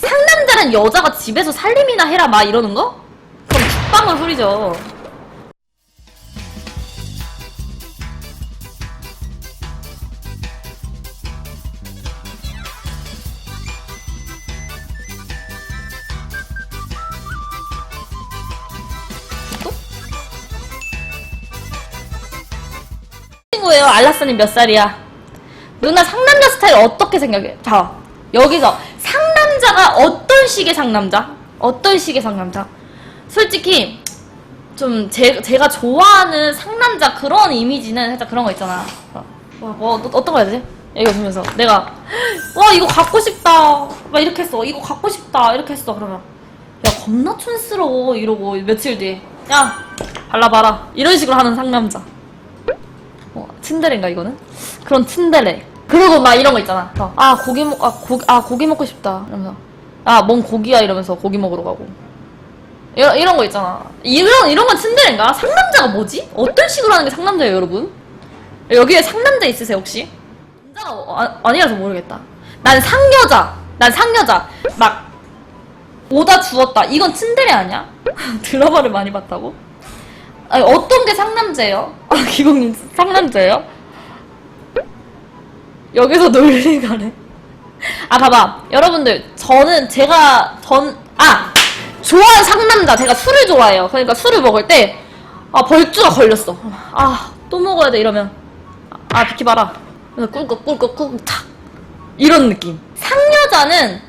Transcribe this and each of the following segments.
상남자는 여자가 집에서 살림이나 해라 막 이러는 거? 그럼 죽방을 후리죠. 친구예요. 알라스님 몇 살이야? 누나 상남자 스타일 어떻게 생각해? 자, 여기서 상남자가 어떤 식의 상남자? 어떤 식의 상남자? 솔직히 좀 제, 제가 좋아하는 상남자 그런 이미지는 살짝 그런 거 있잖아. 어, 와, 뭐 어, 어떤 거 해야 되지? 이거 보면서 내가 와 이거 갖고 싶다 막 이렇게 했어 이거 갖고 싶다 이렇게 했어 그러면 야 겁나 촌스러워 이러고 며칠 뒤에 야 발라봐라 이런 식으로 하는 상남자 어, 츤데레인가 이거는? 그런 츤데레. 그리고 막 이런 거 있잖아. 어, 아 고기 먹, 아 고기, 아 고기 먹고 싶다. 이러면서 아뭔 고기야 이러면서 고기 먹으러 가고. 이런 이런 거 있잖아. 이런 이런 건 츤데레인가? 상남자가 뭐지? 어떤 식으로 하는 게 상남자예요, 여러분? 여기에 상남자 있으세요 혹시? 남자가 어, 아, 아니라서 모르겠다. 난 상여자. 난 상여자. 막 오다 주었다. 이건 츤데레 아니야? 드라마를 많이 봤다고? 아니, 어떤 게 상남자예요? 아, 기공님 상남자예요? 여기서 논리가네. 아, 봐봐. 여러분들, 저는 제가 전, 아! 좋아하는 상남자. 제가 술을 좋아해요. 그러니까 술을 먹을 때, 아, 벌주가 걸렸어. 아, 또 먹어야 돼, 이러면. 아, 비키봐라. 그래서 꿀꺽, 꿀꺽, 꿀꺽, 탁. 이런 느낌. 상여자는,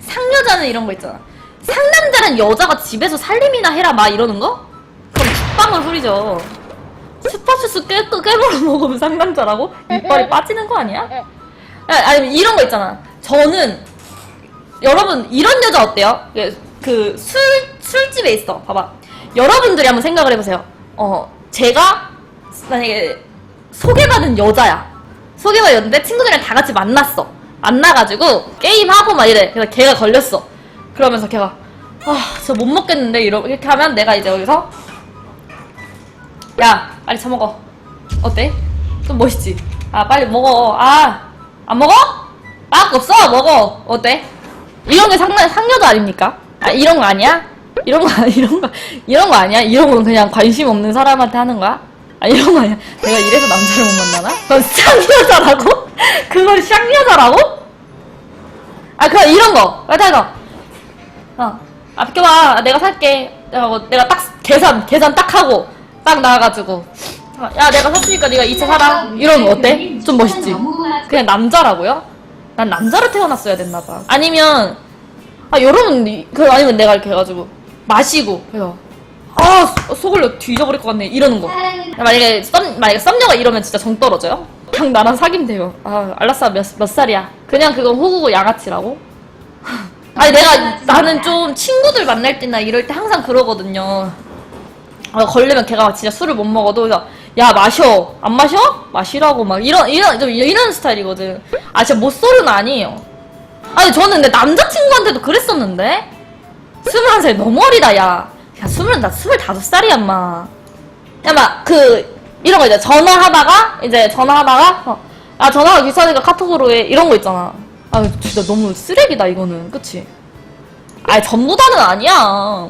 상여자는 이런 거 있잖아. 상남자는 여자가 집에서 살림이나 해라, 막 이러는 거? 그럼 죽방을 후리죠. 스파추스 깨, 깨물어 먹으면 상남자라고? 이빨이 빠지는 거 아니야? 아, 아니, 이런 거 있잖아. 저는, 여러분, 이런 여자 어때요? 예, 그, 술, 술집에 있어. 봐봐. 여러분들이 한번 생각을 해보세요. 어, 제가, 만약에, 소개받은 여자야. 소개받았는데 친구들이랑 다 같이 만났어. 만나가지고, 게임하고 막 이래. 그래서 걔가 걸렸어. 그러면서 걔가, 아, 저 못 먹겠는데, 이렇게 하면 내가 이제 여기서, 야, 빨리 처먹어. 어때? 좀 멋있지? 아, 빨리 먹어. 아, 안 먹어? 막 없어. 먹어. 어때? 이런 게 상남, 상여자 아닙니까? 아, 이런 거 아니야? 이런 거, 이런 거, 이런 거 아니야? 이런 건 그냥 관심 없는 사람한테 하는 거야? 아, 이런 거 아니야? 내가 이래서 남자를 못 만나나? 넌 쌍여자라고? 그걸 쌍여자라고? 아, 그, 이런 거. 맞아, 이거. 어. 아, 비켜봐. 아, 내가 살게. 내가, 뭐- 내가 딱 계산, 계산 딱 하고, 딱 나와가지고. 아, 야, 내가 샀으니까 네가 2차 사라. 이런 거 어때? 좀 멋있지? 그냥 남자라고요? 난 남자로 태어났어야 됐나봐. 아니면, 아, 여러분, 이- 그, 아니면 내가 이렇게 해가지고, 마시고, 그래서, 아, 소- 속을로 뒤져버릴 것 같네. 이러는 거. 만약에 썸, 만약에 썸녀가 이러면 진짜 정 떨어져요? 그냥 나랑 돼요. 아, 알랐어. 몇, 몇 살이야? 그냥 그건 호구고 양아치라고? 아니, 내가, 나는 좀 친구들 만날 때나 이럴 때 항상 그러거든요. 아, 걸리면 걔가 진짜 술을 못 먹어도, 그래서, 야, 마셔. 안 마셔? 마시라고, 막, 이런, 이런, 좀 이런 스타일이거든. 아, 진짜 못소리는 아니에요. 아니, 저는 근데 남자친구한테도 그랬었는데? 스물한 살 너무 어리다, 야. 야, 스물, 나 스물다섯 살이야, 인마. 야, 막, 그, 이런 거 이제 전화하다가, 이제 전화하다가, 어, 아, 전화가 귀찮으니까 카톡으로 해. 이런 거 있잖아. 아, 진짜 너무 쓰레기다, 이거는. 그치? 아니, 전부 다는 아니야.